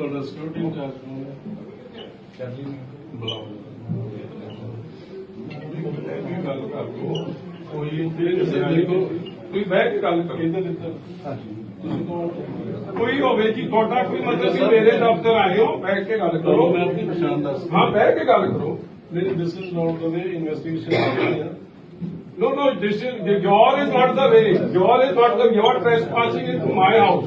ਤੁਹਾਡਾ security incharge ਕੌਣ ਹੈ ਚੱਲੀ ਬੁਲਾਓ ਇਹ ਗੱਲ ਕਰ ਲਓ ਕੋਈ ਤੇ ਕਿਸੇ ਦੇਖੋ ਕੋਈ ਬਹਿ ਕੇ ਗੱਲ ਕਰੋ ਇੱਧਰ ਇੱਧਰ ਹਾਂਜੀ ਤੁਸੀਂ ਕੌਣ ਕੋਈ ਹੋਵੇ ਜੀ ਤੁਹਾਡਾ ਕੋਈ ਮਤਲਬ ਕਿ ਮੇਰੇ ਦਫ਼ਤਰ ਆਏ ਹੋ ਬੈਠ ਕੇ ਗੱਲ ਕਰੋ ਮੈਂ ਆਪਣੀ ਪਛਾਣ ਦੱਸ ਹਾਂ ਬਹਿ ਕੇ ਗੱਲ ਕਰੋ ਮੇਰੀ this is not the way investigation No, no, this is, your is not the way. Your is not the, you are trespassing into my house.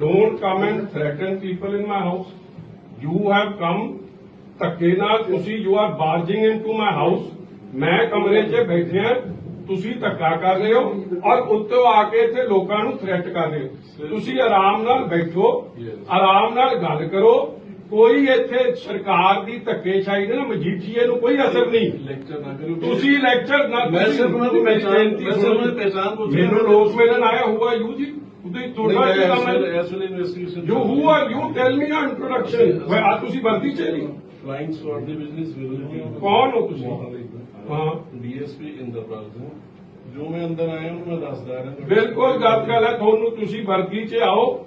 don't come and threaten people in my house you have come ਧੱਕੇ ਨਾਲ ਤੁਸੀਂ you are barging into my house ਮੈਂ ਕਮਰੇ 'ਚ ਬੈਠਿਆ ਤੁਸੀਂ ਧੱਕਾ ਕਰ ਰਹੇ ਹੋ ਔਰ ਉੱਤੋਂ ਆ ਕੇ ਇੱਥੇ ਲੋਕਾਂ ਨੂੰ ਥ੍ਰੈਟ ਕਰ ਰਹੇ ਹੋ। ਤੁਸੀਂ ਆਰਾਮ ਨਾਲ ਬੈਠੋ ਆਰਾਮ ਨਾਲ ਗੱਲ ਕਰੋ ਕੋਈ ਇੱਥੇ ਸਰਕਾਰ ਦੀ ਧੱਕੇਸ਼ਾਹੀ ਦੇ ਨਾ ਮਜੀਠੀਏ ਨੂੰ ਕੋਈ ਅਸਰ ਨਹੀਂ। ਲੈਕਚਰ ਨਾ ਕਰੋ। ਤੁਸੀਂ ਲੈਕਚਰ ਨਾ ਮੈਂ ਸਿਰਫ ਉਹਨਾਂ ਦੀ ਬੇਨਤੀ ਮੈਂ ਸਿਰਫ। ਉਹਨਾਂ ਦੀ ਪਹਿਚਾਣ ਪੁੱਛ। ਮੈਨੂੰ ਲੋਕ ਮਿਲਣ ਆਇਆ ਹੁਆ ਯੂ ਜੀ ਉਹਦੇ ਤੁਹਾਡਾ ਕੀ ਕੰਮ ਹੈ? ਐਸ ਵੇਲੇ investigation you who are you tell me your introduction ਵੇ ਆ ਤੁਸੀਂ ਵਰਦੀ ਚ ਨਹੀਂ। ਫਲਾਈਂਗ ਸਵਾਰਡ ਦੇ ਬਿਜ਼ਨਸ ਵਿਲ ਕੌਣ ਹੋ ਤੁਸੀਂ? ਹਾਂ। ਡੀਐਸਪੀ ਇੰਦਰਪਾਲ ਸਿੰਘ। ਜੋ ਮੈਂ ਅੰਦਰ ਆਇਆ ਉਹਨੂੰ ਮੈਂ ਦੱਸਦਾ ਰਿਹਾ। ਬਿਲਕੁਲ ਗੱਲ ਗੱਲ ਹੈ ਤੁਹਾਨੂੰ ਤੁਸੀਂ ਵਰਦੀ ਚ ਆਓ।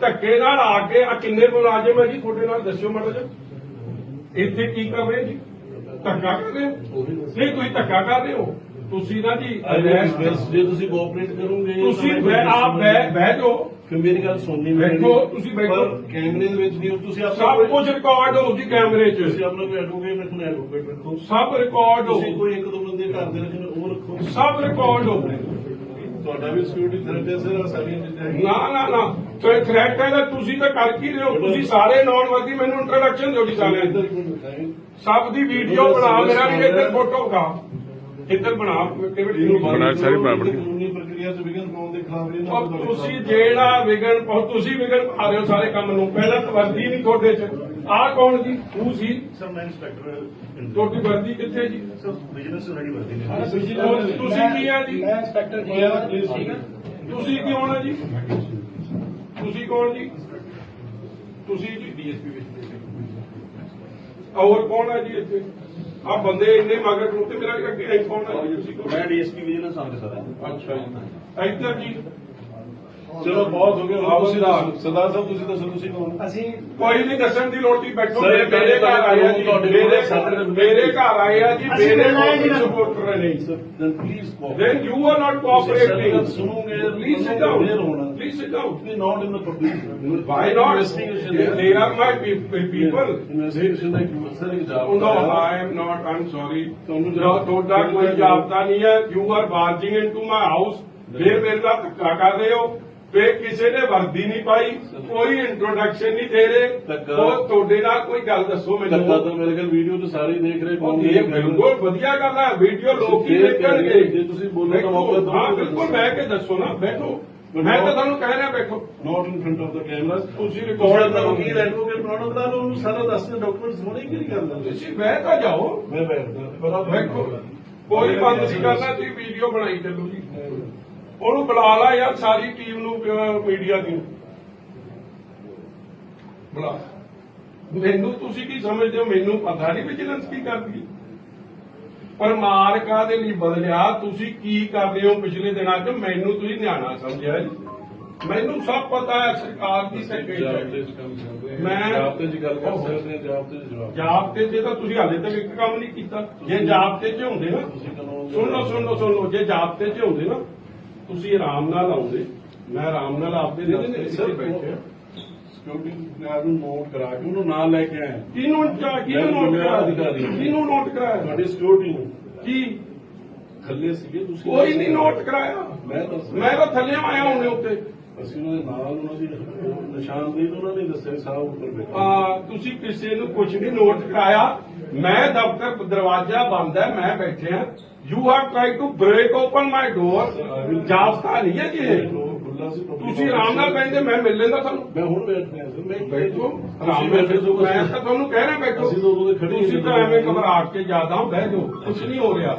ਧੱਕੇ ਨਾਲ ਆ ਕੇ ਆ ਕਿੰਨੇ ਮੁਲਾਜ਼ਮ ਹੈ ਜੀ? ਤੁਹਾਡੇ ਨਾਲ ਦੱਸਿਓ ਮਾੜਾ ਜਿਹਾ। ਇੱਥੇ ਕੀ ਕਰ ਰਹੇ ਜੀ? ਧੱਕਾ ਕਰ ਰਹੇ ਹੋ? ਨਹੀਂ ਤੁਸੀਂ ਧੱਕਾ ਕਰ ਰਹੇ ਹੋ? ਤੁਸੀਂ ਨਾ ਜੀ ਜੇ ਤੁਸੀਂ ਕੋਆਪਰੇਟ ਕਰੋਗੇ ਤੁਸੀਂ ਬਹਿ ਆਪ ਬਹਿ ਬਹਿ ਜਾਓ। ਫਿਰ ਮੇਰੀ ਗੱਲ ਸੁਣਨੀ ਬੈਠੋ, ਤੁਸੀਂ ਬੈਠੋ। ਕੈਮਰੇ ਦੇ ਵਿੱਚ ਨਹੀਂ ਤੁਸੀਂ ਸਭ ਆਪਣਾ ਕੁਝ ਰਿਕਾਰਡ ਹੋ ਜੀ ਕੈਮਰੇ 'ਚ। ਤੁਸੀਂ ਆਪਣਾ ਐਡਵੋਕੇਟ ਰੱਖਣਾ ਐਡਵੋਕੇਟ ਰੱਖੋ। ਸਭ ਰਿਕਾਰਡ ਹੋ। ਤੁਸੀਂ ਕੋਈ ਇੱਕ ਦੋ ਬੰਦੇ ਘਰ ਦੇ ਰੱਖਣੇ ਉਹ ਰੱਖੋ। ਸਭ ਰਿਕਾਰਡ ਹੋ। ਤੁਹਾਡਾ ਵੀ ਸਿਕਿਉਰਿਟੀ ਥ੍ਰੈਟ ਹੈ ਸਰ ਸਾਰੀਆਂ ਚੀਜ਼ਾਂ। ਨਾ ਨਾ ਨਾ ਤੇ ਥ੍ਰੈਟ ਹੈ ਤਾਂ ਤੁਸੀਂ ਤਾਂ ਕਰ ਕੀ ਰਹੇ ਹੋ ਤੁਸੀਂ ਸਾਰੇ ਨੌਨ ਵਰਦੀ ਮੈਨੂੰ ਇੰਟਰੋਡਕਸ਼ਨ ਦਿਓ ਜੀ ਸਾਰਿਆਂ। ਸਭ ਦੀ ਵੀਡੀਓ ਬਣਾ ਮੇਰਾ ਵੀ ਇੱਧਰ ਫੋਟੋ ਖਾ ਇੱਧਰ ਬਣਾ ਕਿਵੇਂ ਬਣਾ ਸਾਰੀ ਬਣਾ ਬਣੀ। ਕਾਨੂੰਨੀ ਪ੍ਰਕਿਰਿਆ ਚ ਵਿਘਨ ਪਾਉਣ ਦੇ ਖਿਲਾਫ ਇਹਨਾਂ ਔਰ ਨੂੰ ਤੁਸੀਂ ਜਿਹੜਾ ਵਿਗਣ ਪਾਓ ਤੁਸੀਂ ਵਿਗਣ ਪਾ ਰਹੇ ਹੋ ਸਾਰੇ ਕੰਮ ਨੂੰ। ਪਹਿਲਾਂ ਤਾਂ ਵਰਦੀ ਨਹੀਂ ਤੁਹਾਡੇ 'ਚ। ਆਹ ਕੌਣ ਜੀ? ਤੂੰ ਸੀ? ਸਰ ਮੈਂ ਇੰਸਪੈਕਟਰ ਤੁਹਾਡੀ ਵਰਦੀ ਕਿੱਥੇ ਜੀ? ਸਰ ਬਿਜ਼ਨਸ ਰੈਡੀ ਵਰਦੀ ਨੇ ਔਰ ਤੁਸੀਂ ਕੀ ਆ ਜੀ? ਮੈਂ ਇੰਸਪੈਕਟਰ ਜੀ please, ਠੀਕ ਹੈ ਤੁਸੀਂ ਕੌਣ ਹੈ ਜੀ? ਤੁਸੀਂ ਕੌਣ ਜੀ? ਤੁਸੀਂ ਜੀ ਡੀਐਸਪੀ ਵਿੱਚ ਹੋਰ ਕੌਣ ਹੈ ਜੀ ਇੱਥੇ? ਆ ਬੰਦੇ ਇੰਨੇ ਮਗਰ ਤੇ ਮੇਰਾ ਅੱਗੇ ਆਈ ਕੌਣ ਹੈ ਜੀ। ਤੁਸੀਂ ਕੌਣ ਮੈਂ ਡੀਐਸਪੀ ਵਿਜੀਲੈਂਸ ਆਫਿਸਰ ਹਾਂ। ਅੱਛਾ ਜੀ। ਇੱਧਰ ਜੀ ਚਲੋ ਬਹੁਤ ਹੋ ਗਿਆ ਆਓ ਤੁਸੀਂ ਸਰਦਾਰ। ਸਾਹਿਬ ਤੁਸੀਂ ਦੱਸੋ ਤੁਸੀਂ ਕੌਣ ਅਸੀਂ ਕੋਈ ਨਹੀਂ ਦੱਸਣ ਦੀ ਲੋੜ ਨਹੀਂ ਬੈਠੋ ਸਰ, ਮੇਰੇ ਘਰ ਆਏ ਆ ਜੀ ਤੁਹਾਡੇ ਮੇਰੇ ਸਾਡੇ- ਮੇਰੇ ਘਰ ਆਏ ਆ ਜੀ ਅਸੀਂ ਮੇਰੇ ਮਿਲਣਾ ਹੈ ਜੀ ਨਾ। ਸਪੋਰਟਰ ਨਹੀਂ then please cooperate. then you are not cooperating ਗੱਲ ਸੁਣੋਗੇ please sit down clear ਹੋਣਾ please sit down Be not in the public. why not Investigation they, they are my pe- pe- people Investigation ਦਾ ਇੱਕ sir ਇੱਕ Oh, ਜਵਾਬ no, I am not. I'm sorry. ਤੁਹਾਨੂੰ ਜੋ ਤੁਹਾਡਾ ਕੋਈ ਜਾਬਤਾ ਨਹੀਂ ਹੈ you are barging into my house ਫਿਰ ਮੇਰੇ ਨਾਲ ਧੱਕਾ ਕਰ ਰਹੇ ਹੋ ਫੇ ਕਿਸੇ ਨੇ ਵਰਦੀ ਨਹੀਂ ਪਾਈ ਕੋਈ ਇੰਟਰੋਡਕਸ਼ਨ ਨਹੀਂ ਦੇ ਰਹੇ। ਉਹ ਤੁਹਾਡੇ ਨਾਲ ਕੋਈ ਗੱਲ ਦੱਸੋ ਮੈਨੂੰ। ਤਾਂ ਮੇਰੇ ਕੋਲ ਵੀਡੀਓ ਤੇ ਸਾਰੇ ਦੇਖ ਰਹੇ ਉਹ ਇਹ ਬਿਲਕੁਲ ਵਧੀਆ ਗੱਲ ਹੈ ਵੀਡੀਓ ਲੋਕ ਹੀ ਦੇਖਣਗੇ। ਜੇ ਤੁਸੀਂ ਬੋਲੋ ਤਾਂ ਮੌਕਾ ਦਿਓ। ਹਾਂ ਬਿਲਕੁਲ ਬਹਿ ਕੇ ਦੱਸੋ ਨਾ ਬੈਠੋ। ਮੈਂ ਤਾਂ ਤੁਹਾਨੂੰ ਕਹਿ ਰਿਹਾ ਬੈਠੋ। Not in front of the camera ਤੁਸੀਂ ਰਿਕਾਰਡ ਦਾ ਵਕੀਲ ਐਡਵੋਕੇਟ ਬਣਾਉਣਾ ਤਾਂ ਉਹਨੂੰ ਸਾਰਾ ਦੱਸਦੇ ਡਾਕੂਮੈਂਟਸ ਹੋਣੇ ਕਿ ਨਹੀਂ ਕਰਦਾ ਤੁਸੀਂ ਬਹਿ ਤਾਂ ਜਾਓ। ਮੈਂ ਬੈਠਦਾ ਵੇਖੋ ਕੋਈ ਬੰਦ ਨਹੀਂ ਕਰਨਾ ਤੁਸੀਂ ਵੀਡੀਓ ਬਣਾਈ ਚੱਲੋ ਜੀ। ਉਹਨੂੰ ਬੁਲਾ ਲਾ ਯਾਰ ਸਾਰੀ ਟੀਮ ਨੂੰ ਮੀਡੀਆ ਦੀ ਬੁਲਾ। ਮੈਨੂੰ ਤੁਸੀਂ ਕੀ ਸਮਝਦੇ ਹੋ? ਮੈਨੂੰ ਪਤਾ ਨਹੀਂ ਵਿਜੀਲੈਂਸ ਕੀ ਕਰਦੀ। ਪਰ ਮਾਰ ਕਾਹਦੇ ਲਈ ਬਦਲਿਆ? ਤੁਸੀਂ ਕੀ ਕਰਦੇ ਹੋ ਪਿਛਲੇ ਦਿਨਾਂ 'ਚ? ਮੈਨੂੰ ਤੁਸੀਂ ਨਿਆਣਾ ਸਮਝਿਆ ਜੀ। ਮੈਨੂੰ ਸਭ ਪਤਾ ਹੈ ਸਰਕਾਰ ਦੀ ਸੈਕਟਰੀ ਮੈਂ- ਜਾਬਤੇ ਚ ਗੱਲ ਕਰ ਸਕਦੇ ਹਾਂ ਜਾਬਤੇ ਚ ਜਵਾਬ। ਜਾਬਤੇ 'ਚ ਤਾਂ ਤੁਸੀਂ ਹਾਲੇ ਤੱਕ ਇੱਕ ਕੰਮ ਨਹੀਂ ਕੀਤਾ। ਜੇ ਜਾਬਤੇ 'ਚ ਹੁੰਦੇ ਨਾ ਸੁਣ ਲਓ ਸੁਣ ਲਓ ਸੁਣ ਲਓ। ਜੇ ਹੁੰਦੇ ਨਾ ਤੁਸੀਂ ਆਰਾਮ ਨਾਲ ਆਉਂਦੇ। ਮੈਂ ਆਰਾਮ ਨਾਲ ਆਪਦੇ 'ਚ ਸਰ, ਬੈਠੇ। ਸਿਕਿਉਰਿਟੀ ਗਾਰਡ ਨੂੰ ਨੋਟ ਕਰਾ ਕੇ ਉਹਨੂੰ ਨਾਲ ਲੈ ਕੇ ਆਏ ਕਿਹਨੂੰ ਚਾ ਕਿਹਨੂੰ ਨੋਟ ਕਰਾਇਆ ਅਧਿਕਾਰੀ। ਕਿਹਨੂੰ ਨੋਟ ਕਰਾਇਆ? ਤੁਹਾਡੀ ਸਿਕਿਉਰਿਟੀ ਨੂੰ। ਕੀ? ਥੱਲੇ ਸੀਗੇ ਤੁਸੀਂ ਕੋਈ ਨਹੀਂ ਨੋਟ ਕਰਾਇਆ। ਮੈਂ ਤਾਂ ਥੱਲੇ ਆਇਆ ਉਹਨੇ ਉੱਤੇ। ਅਸੀਂ ਉਹਨਾਂ ਦੇ ਨਾਲ ਉਹਨਾਂ ਦੀ ਨਿਸ਼ਾਨਦੇਹੀ ਉਹਨਾਂ ਨੇ ਦੱਸਿਆ ਸਾਹਿਬ ਉੱਪਰ ਬੈਠੇ। ਆ ਤੁਸੀਂ ਕਿਸੇ ਨੂੰ ਕੁਝ ਨਹੀਂ ਨੋਟ ਕਰਾਇਆ। ਮੈਂ ਦਫ਼ਤਰ ਦਰਵਾਜ਼ਾ ਬੰਦ ਹੈ ਮੈਂ ਬੈਠਿਆ you have try to break open my door ਜਾਬਤਾ ਨਹੀਂ ਹੈ ਜੀ ਤੁਸੀਂ ਆਰਾਮ ਨਾਲ ਕਹਿੰਦੇ ਮੈਂ ਮਿਲ ਲੈਂਦਾ ਤੁਹਾਨੂੰ। ਮੈਂ ਹੁਣ ਬੈਠ ਰਿਹਾ ਸਰ ਮੈਂ ਬੈਠੋ ਆਰਾਮ ਨਾਲ ਬੈਠੇ ਬੈਠੋ। ਮੈਂ ਤਾਂ ਤੁਹਾਨੂੰ ਕਹਿਣਾ ਬੈਠੋ। ਅਸੀਂ ਤਾਂ ਉਦੋਂ ਦੇ ਖੜੇ ਹੀ ਤੁਸੀਂ ਤਾਂ। ਐਵੇਂ ਘਬਰਾਹਟ ਕੇ ਜ਼ਿਆਦਾ ਬਹਿ ਜਾਓ। ਕੁਝ ਨਹੀਂ ਹੋ ਰਿਹਾ।